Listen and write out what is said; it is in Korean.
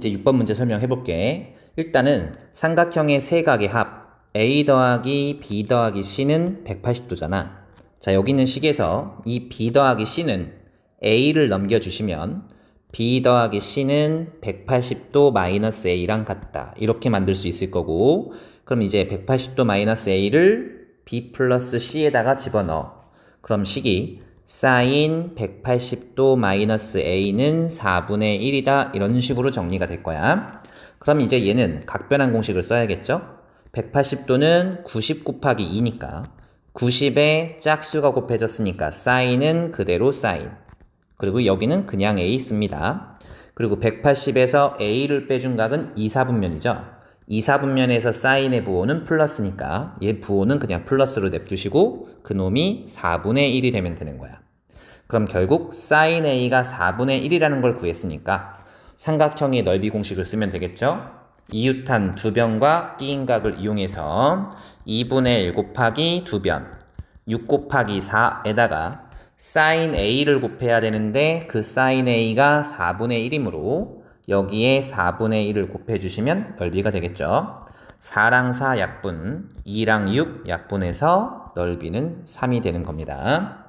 이제 6번 문제 설명해 볼게. 일단은 삼각형의 세 각의 합 a 더하기 b 더하기 c는 180도잖아. 자, 여기 있는 식에서 이 b 더하기 c는 a를 넘겨주시면 b 더하기 c는 180도 마이너스 a랑 같다. 이렇게 만들 수 있을 거고 그럼 이제 180도 마이너스 a를 b 플러스 c에다가 집어넣어. 그럼 식이 사인 180도 마이너스 a는 4분의 1이다. 이런 식으로 정리가 될 거야. 그럼 이제 얘는 각변환 공식을 써야겠죠? 180도는 90 곱하기 2니까 90에 짝수가 곱해졌으니까 사인은 그대로 사인. 그리고 여기는 그냥 a 씁니다. 그리고 180에서 a를 빼준 각은 2, 4분면이죠. 2, 4분면에서 사인의 부호는 플러스니까 얘 부호는 그냥 플러스로 냅두시고 그놈이 4분의 1이 되면 되는 거야. 그럼 결국 사인 a가 4분의 1이라는 걸 구했으니까 삼각형의 넓이 공식을 쓰면 되겠죠? 이웃한 두 변과 끼인 각을 이용해서 2분의 1 곱하기 두 변, 6 곱하기 4에다가 사인 a를 곱해야 되는데 그 사인 a가 4분의 1이므로 여기에 4분의 1을 곱해주시면 넓이가 되겠죠. 4랑 4 약분, 2랑 6 약분해서 넓이는 3이 되는 겁니다.